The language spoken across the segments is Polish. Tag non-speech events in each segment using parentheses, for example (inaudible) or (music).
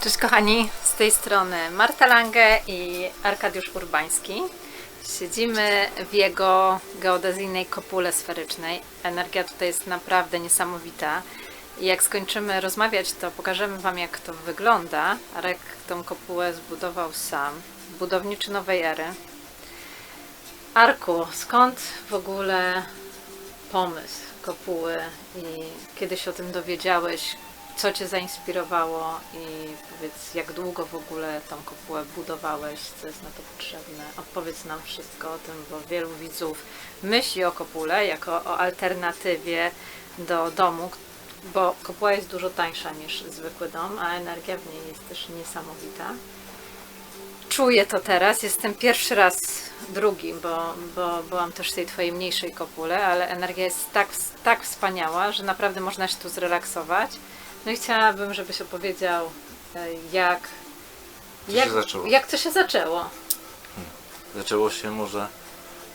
Cześć kochani, z tej strony Marta Lange i Arkadiusz Urbański. Siedzimy w jego geodezyjnej kopule sferycznej. Energia tutaj jest naprawdę niesamowita. I jak skończymy rozmawiać, to pokażemy Wam, jak to wygląda. Arek tą kopułę zbudował sam, budowniczy nowej ery. Arku, skąd w ogóle pomysł kopuły i kiedy się o tym dowiedziałeś, co Cię zainspirowało i powiedz, jak długo w ogóle tą kopułę budowałeś, co jest na to potrzebne. Opowiedz nam wszystko o tym, bo wielu widzów myśli o kopule jako o alternatywie do domu, bo kopuła jest dużo tańsza niż zwykły dom, a energia w niej jest też niesamowita. Czuję to teraz, jestem pierwszy raz drugi, bo, bo byłam też w tej twojej mniejszej kopule, ale energia jest tak, tak wspaniała, że naprawdę można się tu zrelaksować. No i chciałabym, żebyś opowiedział, e, jak, Co jak, się zaczęło? jak to się zaczęło. Zaczęło się może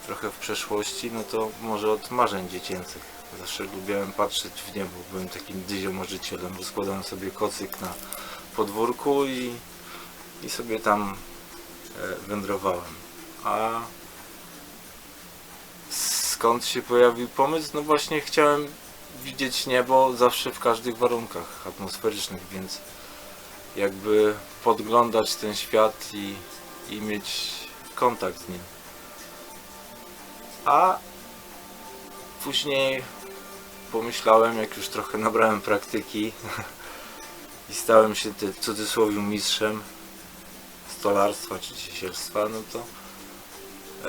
trochę w przeszłości, no to może od marzeń dziecięcych. Zawsze lubiałem patrzeć w niebo, byłem takim dyziomarzycielem, rozkładałem sobie kocyk na podwórku i, i sobie tam e, wędrowałem. A skąd się pojawił pomysł? No właśnie chciałem widzieć niebo zawsze w każdych warunkach atmosferycznych, więc jakby podglądać ten świat i, i mieć kontakt z nim. A później pomyślałem, jak już trochę nabrałem praktyki (laughs) i stałem się w cudzysłowie mistrzem stolarstwa czy ciesielstwa, no to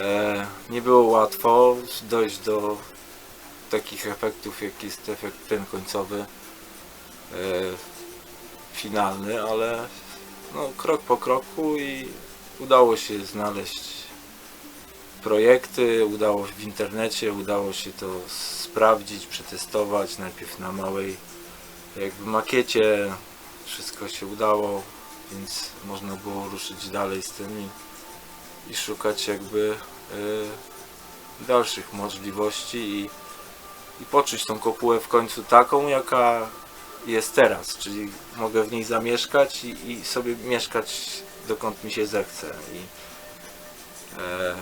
e, nie było łatwo dojść do takich efektów, jak jest efekt ten końcowy e, finalny, ale no, krok po kroku i udało się znaleźć projekty, udało w internecie, udało się to sprawdzić, przetestować najpierw na małej jakby makiecie, wszystko się udało, więc można było ruszyć dalej z tym i, i szukać jakby y, dalszych możliwości i, i poczuć tą kopułę w końcu taką, jaka jest teraz, czyli mogę w niej zamieszkać i, i sobie mieszkać dokąd mi się zechce i, e,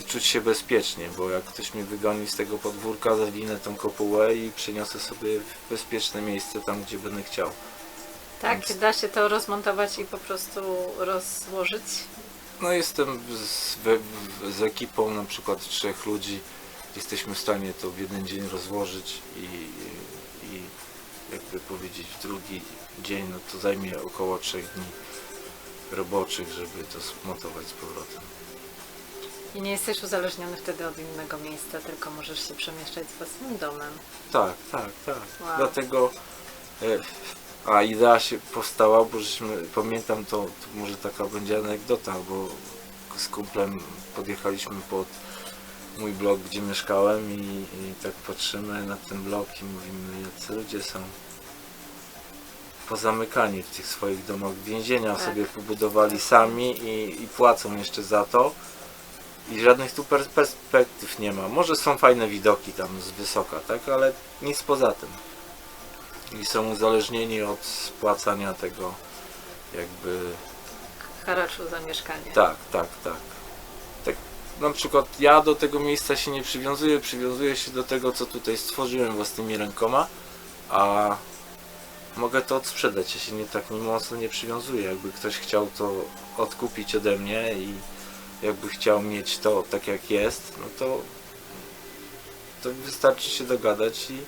i czuć się bezpiecznie, bo jak ktoś mnie wygoni z tego podwórka, zawinę tą kopułę i przeniosę sobie w bezpieczne miejsce tam, gdzie będę chciał. Tak, Więc- da się to rozmontować i po prostu rozłożyć. No jestem z, z ekipą na przykład trzech ludzi, jesteśmy w stanie to w jeden dzień rozłożyć i, i jakby powiedzieć w drugi dzień, no to zajmie około trzech dni roboczych, żeby to zmontować z powrotem. I nie jesteś uzależniony wtedy od innego miejsca, tylko możesz się przemieszczać z własnym domem. Tak, tak, tak. Wow. Dlatego e, a idea się powstała, bo żeśmy, pamiętam to, to może taka będzie anegdota, bo z kumplem podjechaliśmy pod mój blok, gdzie mieszkałem i, i tak patrzymy na ten blok i mówimy, jacy ludzie są pozamykani w tych swoich domach więzienia, Tak. sobie pobudowali sami i, i płacą jeszcze za to. I żadnych tu pers- perspektyw nie ma. Może są fajne widoki tam z wysoka, tak, ale nic poza tym. I są uzależnieni od spłacania tego jakby Haraczu za mieszkanie. tak, tak, tak. Na przykład ja do tego miejsca się nie przywiązuję, przywiązuję się do tego, co tutaj stworzyłem własnymi rękoma, a mogę to odsprzedać. Ja się nie tak nie mocno nie przywiązuję. Jakby ktoś chciał to odkupić ode mnie i jakby chciał mieć to tak jak jest, no to, to wystarczy się dogadać i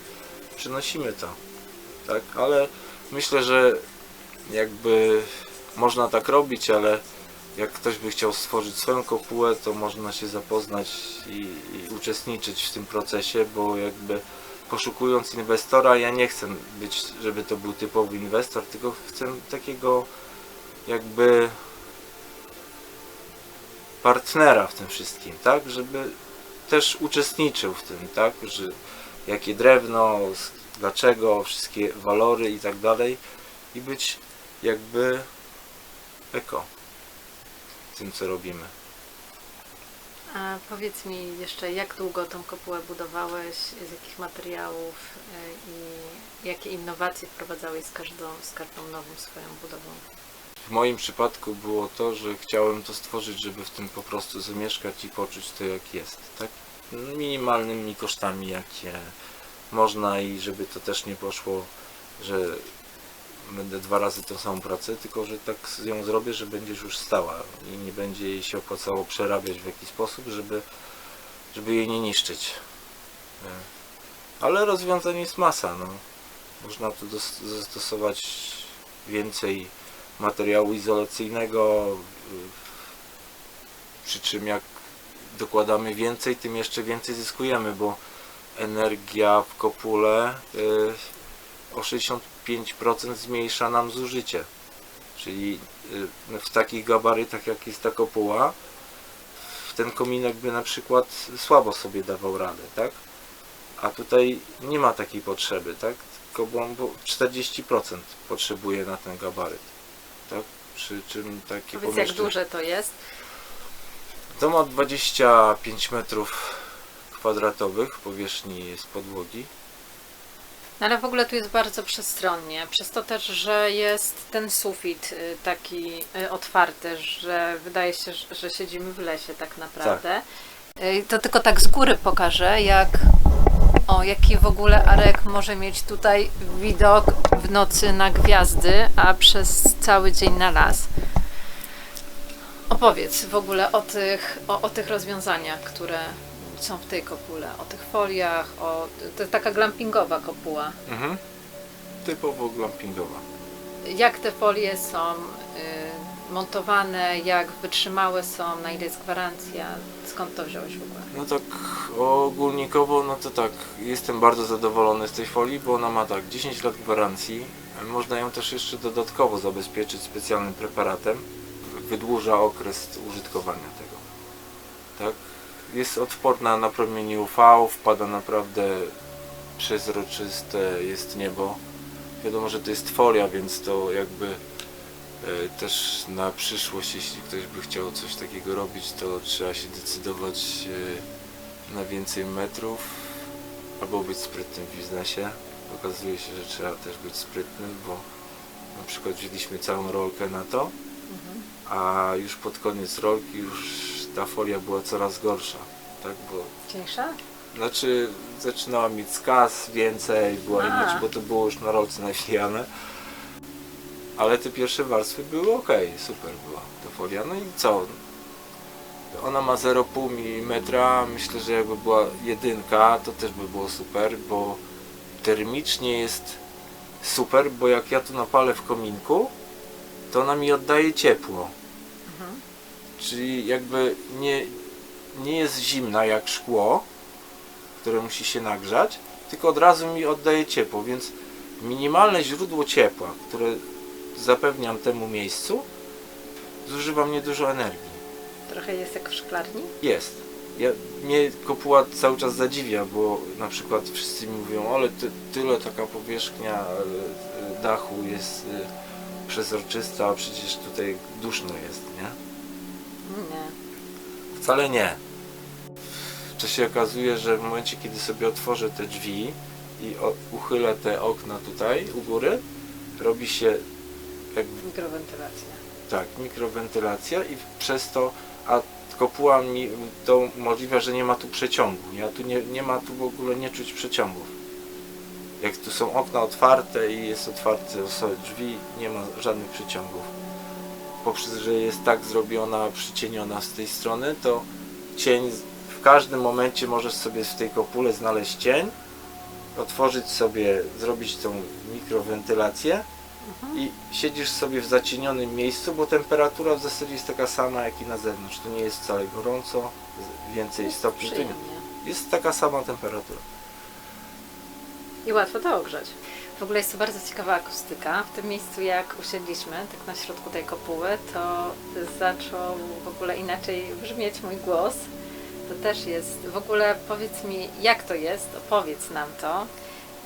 przynosimy to. Tak, ale myślę, że jakby można tak robić, ale jak ktoś by chciał stworzyć swoją kopułę, to można się zapoznać i, i uczestniczyć w tym procesie, bo jakby poszukując inwestora, ja nie chcę być, żeby to był typowy inwestor, tylko chcę takiego jakby partnera w tym wszystkim, tak, żeby też uczestniczył w tym, tak, że jakie drewno, dlaczego, wszystkie walory i tak dalej. I być jakby eko tym co robimy. A powiedz mi jeszcze, jak długo tą kopułę budowałeś, z jakich materiałów y, i jakie innowacje wprowadzałeś z każdą, z każdą nową swoją budową? w moim przypadku było to, że chciałem to stworzyć, żeby w tym po prostu zamieszkać i poczuć to jak jest, tak? Minimalnymi kosztami jakie można i żeby to też nie poszło, że będę dwa razy tą samą pracę, tylko że tak ją zrobię, że będziesz już stała i nie będzie jej się opłacało przerabiać w jakiś sposób, żeby, żeby jej nie niszczyć. E, ale rozwiązań jest masa. No. Można tu zastosować więcej materiału izolacyjnego, y, przy czym jak dokładamy więcej, tym jeszcze więcej zyskujemy, bo energia w kopule y, o 60 5% zmniejsza nam zużycie. Czyli y, w takich gabarytach jak jest ta kopuła, ten kominek by na przykład słabo sobie dawał radę, tak? A tutaj nie ma takiej potrzeby, tak? Tylko 40% potrzebuje na ten gabaryt, tak? Przy czym takie Powiedz, jak duże to jest? To ma 25 metrów kwadratowych powierzchni z podłogi. No ale w ogóle tu jest bardzo przestronnie. Przez to też, że jest ten sufit y, taki y, otwarty, że wydaje się, że- siedzimy w lesie tak naprawdę. Y, To tylko tak z góry pokażę, jak o, jaki w ogóle Arek może mieć tutaj widok w nocy na gwiazdy, a przez cały dzień na las. Opowiedz w ogóle o tych, o, o tych rozwiązaniach, które są w tej kopule, o tych foliach, o, to jest taka glampingowa kopuła. Mhm. Typowo glampingowa. Jak te folie są y, montowane, jak wytrzymałe są, na ile jest gwarancja, skąd to wziąłeś w ogóle? No tak ogólnikowo, no to tak, jestem bardzo zadowolony z tej folii, bo ona ma tak 10 lat gwarancji. Można ją też jeszcze dodatkowo zabezpieczyć specjalnym preparatem. Wydłuża okres użytkowania tego. Tak? Jest odporna na promienie UV, wpada naprawdę przezroczyste jest niebo. Wiadomo, że to jest folia, więc to jakby e, też na przyszłość, jeśli ktoś by chciał coś takiego robić, to trzeba się decydować e, na więcej metrów albo być sprytnym w biznesie. Okazuje się, że trzeba też być sprytnym, bo na przykład wzięliśmy całą rolkę na to, a już pod koniec rolki już ta folia była coraz gorsza, tak, bo Cieńsza? znaczy zaczynała mieć skaz więcej, była A. inaczej, bo to było już na rolce nawijane. Ale te pierwsze warstwy były ok, super była ta folia. No i co? Ona ma 0,5 mm, myślę, że jakby była jedynka, to też by było super, bo termicznie jest super, bo jak ja tu napalę w kominku, to ona mi oddaje ciepło. Mhm. Czyli jakby nie, nie jest zimna jak szkło, które musi się nagrzać, tylko od razu mi oddaje ciepło, więc minimalne źródło ciepła, które zapewniam temu miejscu, zużywa mnie dużo energii. Trochę jest jak w szklarni? Jest. Ja, mnie kopuła cały czas zadziwia, bo na przykład wszyscy mi mówią, ale ty, tyle taka powierzchnia e, dachu jest e, przezroczysta, a przecież tutaj duszno jest, nie? Nie. Wcale nie. To się okazuje, że w momencie, kiedy sobie otworzę te drzwi i o, uchylę te okna tutaj u góry, robi się jakby Mikrowentylacja. tak, mikrowentylacja i przez to, a kopuła mi to umożliwia, że nie ma tu przeciągu. Ja tu nie, nie ma tu w ogóle nie czuć przeciągów. Jak tu są okna otwarte i jest otwarte drzwi, nie ma żadnych przeciągów. Poprzez, że jest tak zrobiona, przycieniona z tej strony, to cień w każdym momencie możesz sobie w tej kopule znaleźć cień, otworzyć sobie, zrobić tą mikrowentylację i siedzisz sobie w zacienionym miejscu, bo temperatura w zasadzie jest taka sama jak i na zewnątrz. Tu nie jest wcale gorąco, więcej stopni. Nie. Przyjemnie. Jest taka sama temperatura. I łatwo to ogrzać. W ogóle jest to bardzo ciekawa akustyka. W tym miejscu, jak usiedliśmy, tak na środku tej kopuły, to zaczął w ogóle inaczej brzmieć mój głos. To też jest, w ogóle powiedz mi, jak to jest, opowiedz nam to,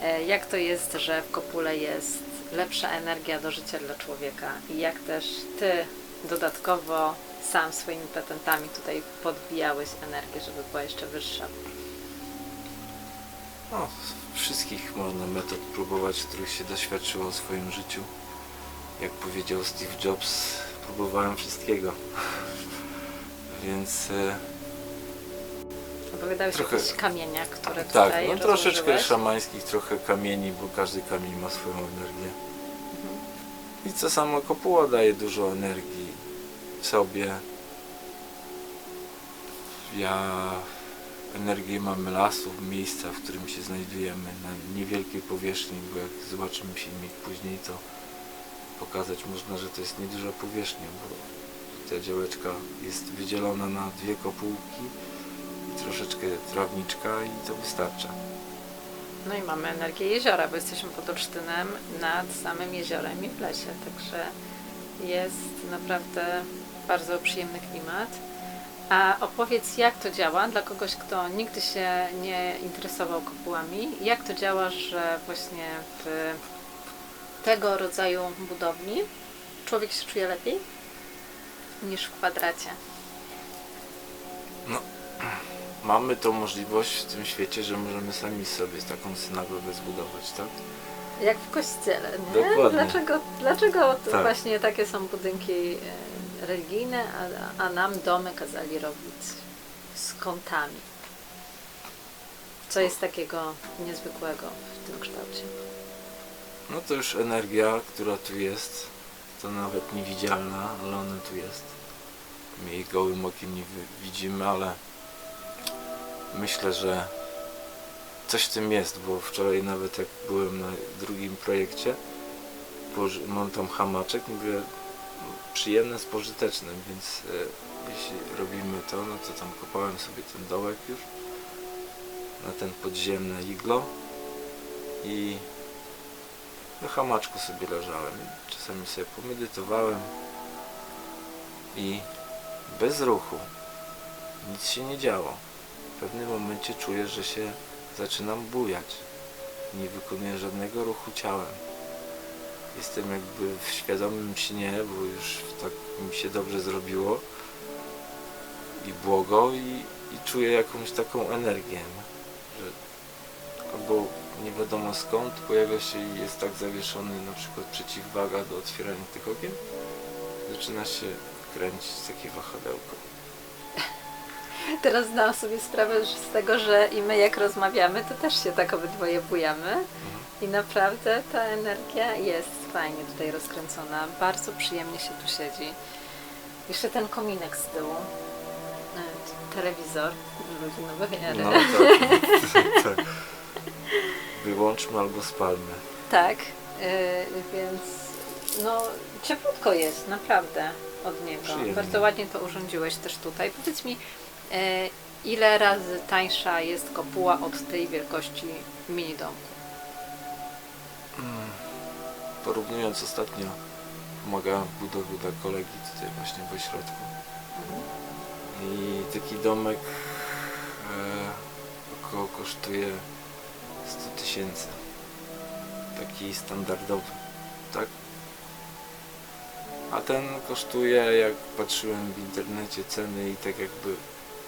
e, jak to jest, że w kopule jest lepsza energia do życia dla człowieka i jak też Ty dodatkowo sam swoimi patentami tutaj podbijałeś energię, żeby była jeszcze wyższa. No, wszystkich można metod próbować, których się doświadczyło w swoim życiu. jak powiedział Steve Jobs, próbowałem wszystkiego. (laughs) Więc e, Opowiadałeś Trochę- o kamieniach, które tak, tutaj no troszeczkę szamańskich, trochę kamieni, bo każdy kamień ma swoją energię. Mhm. I co samo kopuła daje dużo energii sobie. Ja energię mamy lasów, miejsca, w którym się znajdujemy na niewielkiej powierzchni, bo jak zobaczymy filmik później, to pokazać można, że to jest nieduża powierzchnia, bo ta działeczka jest wydzielona na dwie kopułki i troszeczkę trawniczka i to wystarcza. No i mamy energię jeziora, bo jesteśmy pod Olsztynem nad samym jeziorem i w lesie, także jest naprawdę bardzo przyjemny klimat. A opowiedz, jak to działa dla kogoś, kto nigdy się nie interesował kopułami, jak to działa, że właśnie w tego rodzaju budowli człowiek się czuje lepiej niż w kwadracie. Mamy tą możliwość w tym świecie, że możemy sami sobie taką synagogę zbudować, tak? Jak w kościele, nie? Dokładnie. Dlaczego, dlaczego Tak. właśnie takie są budynki e, religijne, a, a nam domy kazali robić z kątami? Co jest takiego niezwykłego w tym kształcie? No to już energia, która tu jest, to nawet niewidzialna, ale ona tu jest. My jej gołym okiem nie wi- widzimy, ale myślę, że coś w tym jest, bo wczoraj nawet jak byłem na drugim projekcie, mam tam hamaczek, mówię, przyjemne z pożytecznym, więc e, jeśli robimy to, no to tam kopałem sobie ten dołek już na ten podziemne iglo i na hamaczku sobie leżałem. Czasami sobie pomedytowałem i bez ruchu nic się nie działo. W pewnym momencie czuję, że się zaczynam bujać. Nie wykonuję żadnego ruchu ciałem. Jestem jakby w świadomym śnie, bo już tak mi się dobrze zrobiło i błogo i, i czuję jakąś taką energię, że albo nie wiadomo skąd pojawia się i jest tak zawieszony na przykład przeciwwaga do otwierania tych okien, zaczyna się kręcić takie wahadełko. Teraz zdałam sobie sprawę z tego, że i my jak rozmawiamy, to też się tak obydwoje bujamy. I naprawdę ta energia jest fajnie tutaj rozkręcona. Bardzo przyjemnie się tu siedzi. Jeszcze ten kominek z tyłu. e, Telewizor. Ludzi nowe wiary. No tak. tak. Wyłączmy albo spalmy. Tak, y, więc no cieplutko jest, naprawdę od niego. Przyjemnie. Bardzo ładnie to urządziłeś też tutaj. Powiedz mi, ile razy tańsza jest kopuła od tej wielkości mini domku? Mm. Porównując ostatnio, pomagałem w budowie dla kolegi tutaj właśnie w ośrodku. I taki domek e, około kosztuje 100 tysięcy. Taki standardowy, tak? A ten kosztuje, jak patrzyłem w internecie ceny i tak jakby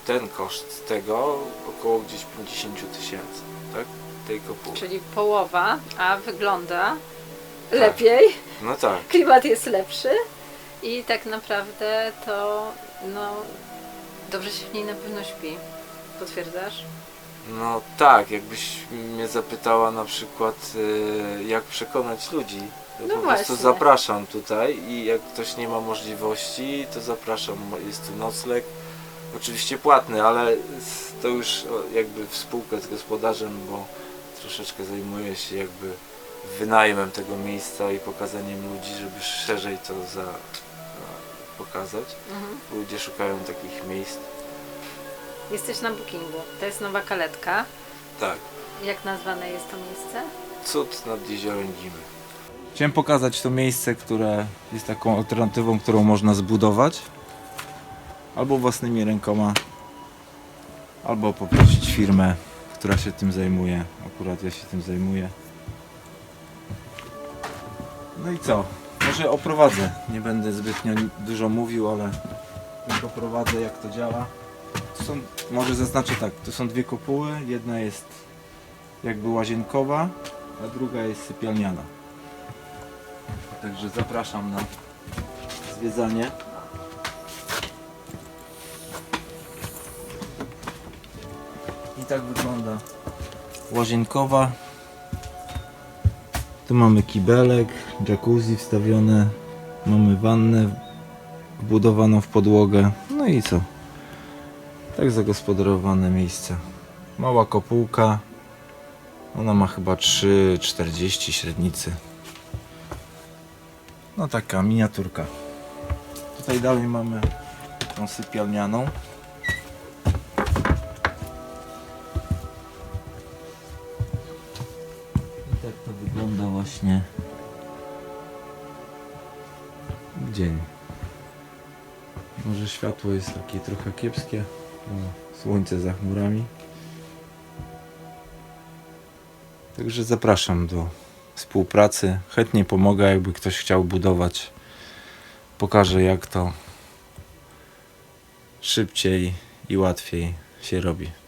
ten koszt tego około gdzieś 50 tysięcy, tak? Tej kopuły. Czyli połowa, a wygląda lepiej, No tak. klimat jest lepszy i tak naprawdę to no dobrze się w niej na pewno śpi. Potwierdzasz? No tak, jakbyś mnie zapytała na przykład y, jak przekonać ludzi, to No po prostu właśnie. zapraszam tutaj i jak ktoś nie ma możliwości, to zapraszam. Jest tu nocleg, oczywiście płatny, ale to już jakby w spółkę z gospodarzem, bo troszeczkę zajmuję się jakby wynajmem tego miejsca i pokazaniem ludzi, żeby szerzej to za, pokazać. Mhm. Ludzie szukają takich miejsc. Jesteś na bookingu. To jest nowa kaletka. Tak. Jak nazwane jest to miejsce? Cud nad jeziorem Gimy. Chciałem pokazać to miejsce, które jest taką alternatywą, którą można zbudować. Albo własnymi rękoma, albo poprosić firmę, która się tym zajmuje. Akurat ja się tym zajmuję. No i co? Może oprowadzę. Nie będę zbytnio ni- dużo mówił, ale tylko prowadzę jak to działa. Są, może zaznaczę tak, tu są dwie kopuły. Jedna jest jakby łazienkowa, a druga jest sypialniana. Także zapraszam na zwiedzanie. Tak wygląda łazienkowa. Tu mamy kibelek, jacuzzi wstawione, mamy wannę wbudowaną w podłogę. No i co? Tak zagospodarowane miejsce. Mała kopułka. Ona ma chyba 3,40 średnicy. No taka miniaturka. Tutaj dalej mamy tą sypialnianą. Dzień. Może światło jest takie trochę kiepskie. O, słońce za chmurami. Także zapraszam do współpracy. Chętnie pomogę, jakby ktoś chciał budować. Pokażę, jak to szybciej i łatwiej się robi.